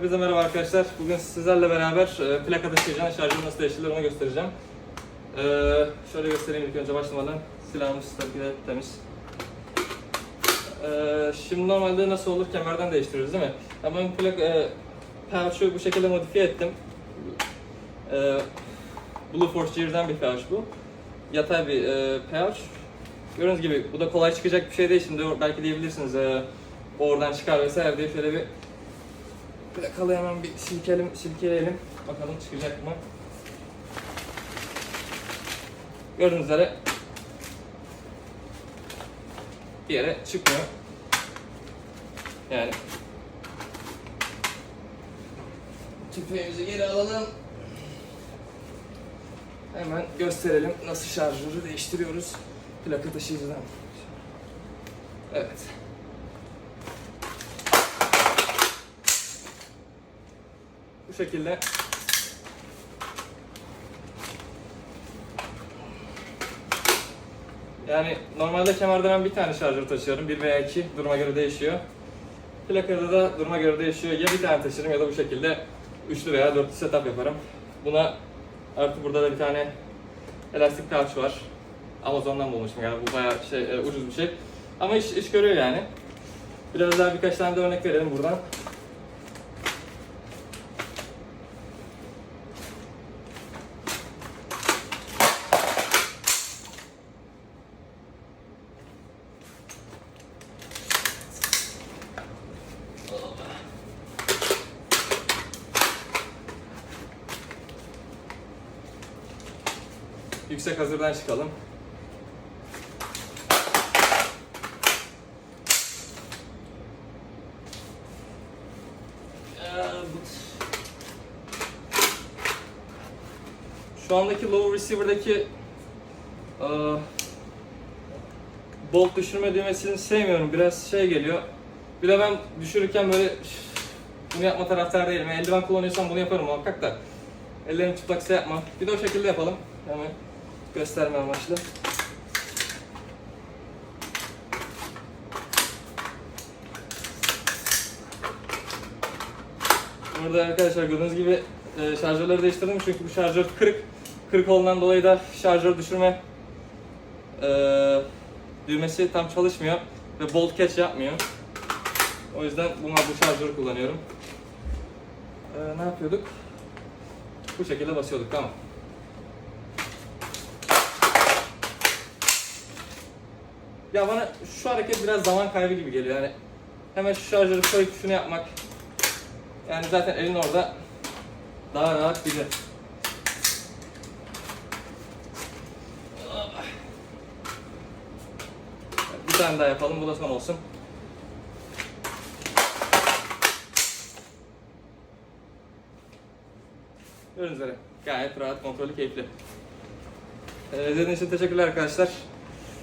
Herkese merhaba arkadaşlar. Bugün sizlerle beraber e, plaka taşıyacağın şarjı nasıl değiştirilir onu göstereceğim. E, şöyle göstereyim ilk önce başlamadan. Silahımız tabii ki de temiz. E, şimdi normalde nasıl olur? Kemerden değiştiriyoruz değil mi? Ama ben plaka, e, pouch'u bu şekilde modifiye ettim. E, Blue Force Gear'den bir pouch bu. Yatay bir e, pouch. Gördüğünüz gibi bu da kolay çıkacak bir şey değil. Şimdi belki diyebilirsiniz e, oradan çıkar vesaire diye şöyle bir Plakalı hemen bir silkelim, silkeleyelim. Bakalım çıkacak mı? Gördüğünüz üzere bir yere çıkmıyor. Yani tüfeğimizi geri alalım. Hemen gösterelim nasıl şarjörü değiştiriyoruz plaka taşıyıcıdan. Evet. Şekilde Yani normalde kemerde ben bir tane şarjör taşıyorum. Bir veya iki duruma göre değişiyor. Plakada da duruma göre değişiyor. Ya bir tane taşırım ya da bu şekilde üçlü veya dörtlü setup yaparım. Buna artı burada da bir tane elastik pouch var. Amazon'dan bulmuştum yani bu bayağı şey e, ucuz bir şey. Ama iş, iş görüyor yani. Biraz daha birkaç tane de örnek verelim buradan. Yüksek hazırdan çıkalım. Şu andaki low receiver'daki eee, bolt düşürme düğmesini sevmiyorum. Biraz şey geliyor. Bir de ben düşürürken böyle bunu yapma taraftar değilim. Eldiven kullanıyorsam bunu yaparım muhakkak da. Ellerim çıplaksa yapma. Bir de o şekilde yapalım. Hemen gösterme amaçlı. Burada arkadaşlar gördüğünüz gibi e, şarjörleri değiştirdim çünkü bu şarjör kırık. Kırık olduğundan dolayı da şarjör düşürme e, düğmesi tam çalışmıyor ve bolt catch yapmıyor. O yüzden buna bu şarjörü kullanıyorum. E, ne yapıyorduk? Bu şekilde basıyorduk tamam. Ya bana şu hareket biraz zaman kaybı gibi geliyor yani. Hemen şu şarjörü koyup şunu yapmak. Yani zaten elin orada daha rahat gider. Bir tane daha yapalım, bu da son olsun. Gördüğünüz üzere gayet rahat, kontrollü, keyifli. Ee, izlediğiniz için teşekkürler arkadaşlar.